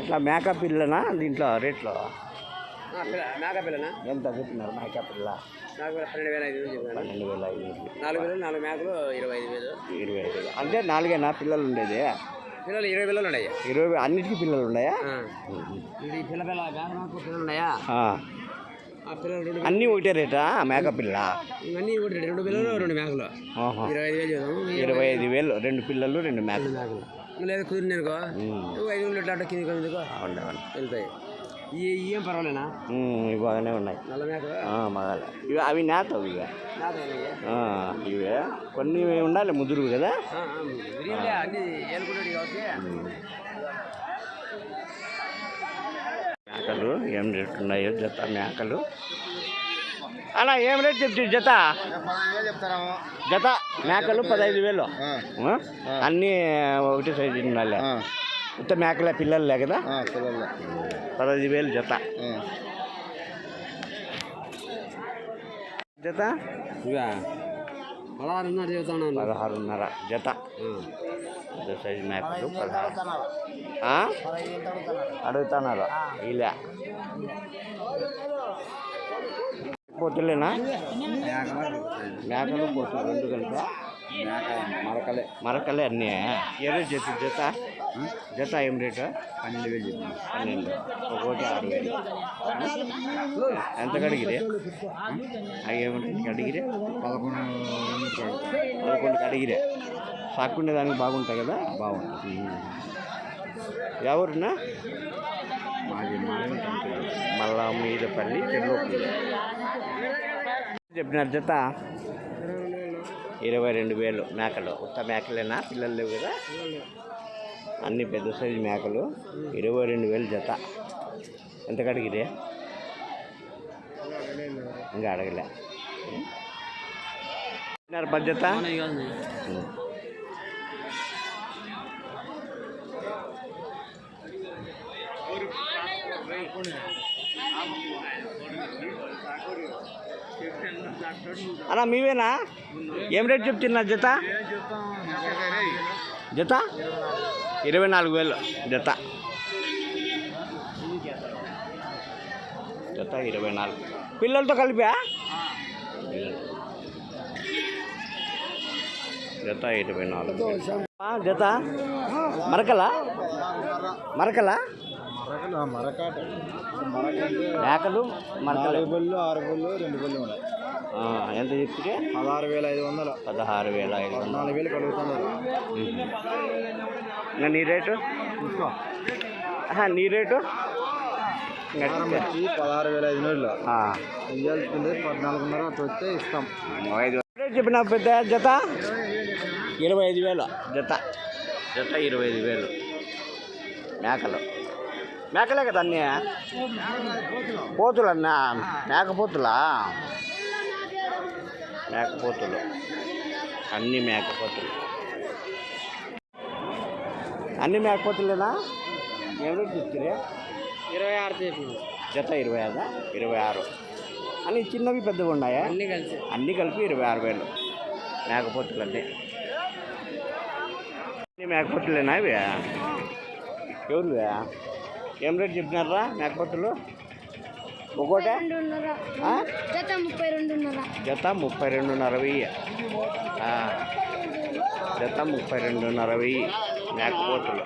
ఇట్లా మేకప్ పిల్లనా? దీంట్లో రేట్లో? మేక పిల్లనా? ఎంత చెప్తున్నారు మేకప్ పిల్ల? నాకు పన్నెండు వేల ఐదు వేలు పన్నెండు వేల ఐదు. నాలుగు వేలు నాలుగు మేకలు ఇరవై ఐదు వేలు. ఇరవై ఐదు వేలు. అంటే నాలుగేనా? పిల్లలు ఉండేది? పిల్లలు ఇరవై వేలు ఉన్నాయి? ఇరవై అన్నిటికీ పిల్లలు ఉన్నాయా? ఇది పిల్ల పిల్ల మేక పిల్లలు ఉన్నాయా? పిల్లలు అన్నీ ఒకటే రేటా? మేకప్ పిల్ల ఇవన్నీ ఒకటి రెండు పిల్లలు రెండు మేకలు. ఇరవై ఐదు వేలు ఇరవై ఐదు వేలు రెండు పిల్లలు రెండు మేకలు మేకలు లేదా. నువ్వు ఐదు వందలు అట్లా కింది కిందికో. వెళ్తాయి. ఏం పర్వాలేనా? ఇవి బాగానే ఉన్నాయి. మగాలి ఇవి అవి నేతవి ఇవి. నాతో. ఆ, ఇవే కొన్ని ఉండాలి ముదురు కదా? మేకలు ఏం రేట్ ఉన్నాయో జత మేకలు. అలా ఏం రేట్ చెప్తే జత? జత మేకలు పదహైదు వేలు? అన్నీ ఒకటి సైజు ఉండాలి. ఉత్త మేకలే పిల్లలే కదా? పిల్లలు. పదహైదు వేలు జత. జత? పదహారున్నర చెబుతాను పదహారున్నర జత. సైజు మేకలు పదహారు. ఆ? అడుగుతున్నారు ఇలా. పోతులేనా? మేకలు పోతులు రెండు కలిపా మరకలే. మరకలే అన్నీ. ఏ చెప్పి జత? జత ఏం రేటు? పన్నెండు వేలు చెప్పింది పన్నెండు. ఒకటి ఆరు వేలు. ఎంత కడిగిరే? అవి ఏమంటుంది కడిగిరే? పదకొండు పదకొండు అడిగిరే సాకుండా దానికి బాగుంటాయి కదా? బాగుంది ఎవరున్నా మాది మాది మళ్ళా మీదపల్లి చెర్లోపల్లి చెప్పినారు జత? ఇరవై రెండు వేలు మేకలు. ఉత్త మేకలేనా? పిల్లలు లేవు కదా? అన్ని పెద్ద సైజు మేకలు. ఇరవై రెండు వేలు జత. ఎంత కడిగిరే ఇంకా అడగలే. బడ్జెట్ అలా మీవేనా? ఏం రేట్ చెప్తున్నారు జత? జత? ఇరవై నాలుగు వేలు జత. జత ఇరవై నాలుగు. పిల్లలతో కలిపా? జత ఇరవై నాలుగు. జత. మరకలా? మరకలా? మరకాట. మేకలు మరకలు. బళ్ళు ఆరు బళ్ళు రెండు బళ్ళు ఉన్నాయి. ఆ, ఎంత చెప్తే పదహారు వేల ఐదు వందలు. పదహారు వేల ఐదు వందలు. నాలుగు వేలు కలుగుతున్నారు ఇంకా నీ రేటు? నీ రేటు. వచ్చి పదహారు వేల ఐదు వందలు. ఇవ్వాల్సింది పద్నాలుగున్నర అట్లా వస్తే ఇస్తాం. ఐదు రేట్ చెప్పిన పెద్ద జత. ఇరవై ఐదు వేలు. జత. జత ఇరవై ఐదు వేలు. మేకలు. మేకలే కదా అన్నీ? పోతులు అన్నా మేకపోతులా? మేకపోతులు. అన్ని మేకపోతులు. అన్ని మేకపోతులేనా? రేట్ చెప్తారే ఇరవై ఆరు జత ఇరవై ఆరు ఇరవై ఆరు అన్ని చిన్నవి పెద్దగా ఉన్నాయా? అన్ని కలిసి. అన్నీ కలిపి ఇరవై ఆరు వేలు. మేకపోతులు అన్నీ అన్నీ మేకపోతులేనా ఇవి? ఎవరువే? ఏం రేట్ చెప్పినారా మేకపోతులు ఒక్కోటే? ఆ? జత ముప్పై రెండున్నర. జత ముప్పై రెండున్నర వెయ్యి. జత ముప్పై రెండున్నర వెయ్యి మేకపోతులు